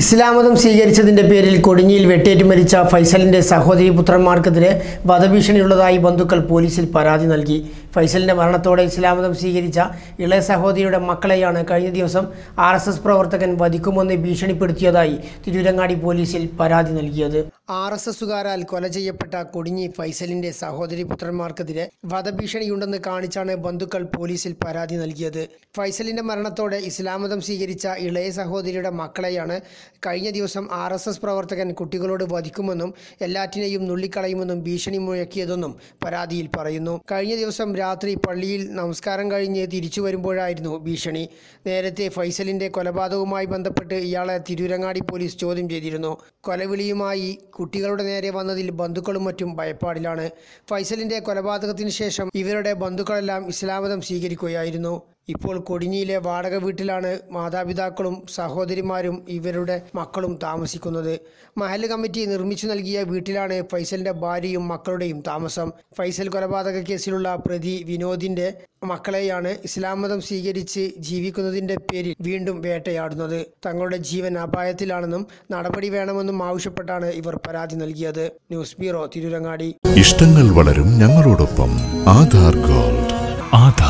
ഇസ്ലാം മതം സ്വീകരിച്ചതിന്റെ പേരിൽ കൊടിഞ്ഞിയിൽ വെട്ടേറ്റ് മരിച്ച ഫൈസലിന്റെ സഹോദരി പുത്രന്മാർക്കെതിരെ വധഭീഷണിയുള്ളതായി ബന്ധുക്കൾ പോലീസിൽ പരാതി നൽകി. ഫൈസലിന്റെ മരണത്തോടെ ഇസ്ലാമതം സ്വീകരിച്ച ഇളയ സഹോദരിയുടെ മക്കളെയാണ് കഴിഞ്ഞ ദിവസം ആർ എസ് എസ് പ്രവർത്തകൻ വധിക്കുമെന്ന് ഭീഷണിപ്പെടുത്തിയതായി തിരൂരങ്ങാടി പോലീസിൽ പരാതി നൽകിയത്. ആർ എസ് എസുകാരാൽ കൊല ചെയ്യപ്പെട്ട കൊടിഞ്ഞി ഫൈസലിന്റെ സഹോദരി പുത്രന്മാർക്കെതിരെ വധഭീഷണിയുണ്ടെന്ന് കാണിച്ചാണ് ബന്ധുക്കൾ പോലീസിൽ പരാതി നൽകിയത്. ഫൈസലിന്റെ മരണത്തോടെ ഇസ്ലാമതം സ്വീകരിച്ച ഇളയ സഹോദരിയുടെ മക്കളെയാണ് കഴിഞ്ഞ ദിവസം ആർ പ്രവർത്തകൻ കുട്ടികളോട് വധിക്കുമെന്നും എല്ലാറ്റിനെയും നുള്ളിക്കളയുമെന്നും ഭീഷണി മുഴക്കിയതെന്നും പരാതിയിൽ പറയുന്നു. കഴിഞ്ഞ ദിവസം രാത്രി പള്ളിയിൽ നമസ്കാരം കഴിഞ്ഞ് തിരിച്ചു വരുമ്പോഴായിരുന്നു ഭീഷണി. നേരത്തെ ഫൈസലിന്റെ കൊലപാതകവുമായി ബന്ധപ്പെട്ട് ഇയാളെ തിരൂരങ്ങാടി പോലീസ് ചോദ്യം ചെയ്തിരുന്നു. കൊലവിളിയുമായി കുട്ടികളുടെ നേരെ വന്നതിൽ ബന്ധുക്കളും മറ്റും ഭയപ്പാടിലാണ്. ഫൈസലിന്റെ കൊലപാതകത്തിന് ശേഷം ഇവരുടെ ബന്ധുക്കളെല്ലാം ഇസ്ലാമതം സ്വീകരിക്കുകയായിരുന്നു. ഇപ്പോൾ കൊടിഞ്ഞിയിലെ വാടക വീട്ടിലാണ് മാതാപിതാക്കളും സഹോദരിമാരും ഇവരുടെ മക്കളും താമസിക്കുന്നത്. മഹൽ കമ്മിറ്റി നിർമ്മിച്ചു നൽകിയ വീട്ടിലാണ് ഫൈസലിന്റെ ഭാര്യയും മക്കളുടെയും താമസം. ഫൈസൽ കൊലപാതക കേസിലുള്ള പ്രതി വിനോദിന്റെ മക്കളെയാണ് ഇസ്ലാം മതം സ്വീകരിച്ച് ജീവിക്കുന്നതിന്റെ പേരിൽ വീണ്ടും വേട്ടയാടുന്നത്. തങ്ങളുടെ ജീവൻ അപായത്തിലാണെന്നും നടപടി വേണമെന്നും ആവശ്യപ്പെട്ടാണ് ഇവർ പരാതി നൽകിയത്. News bureau Tirurangadi. ഇഷ്ടങ്ങൾ വളരും ഞങ്ങളോടൊപ്പം ആധാർ ഗോൾഡ്. ആധാർ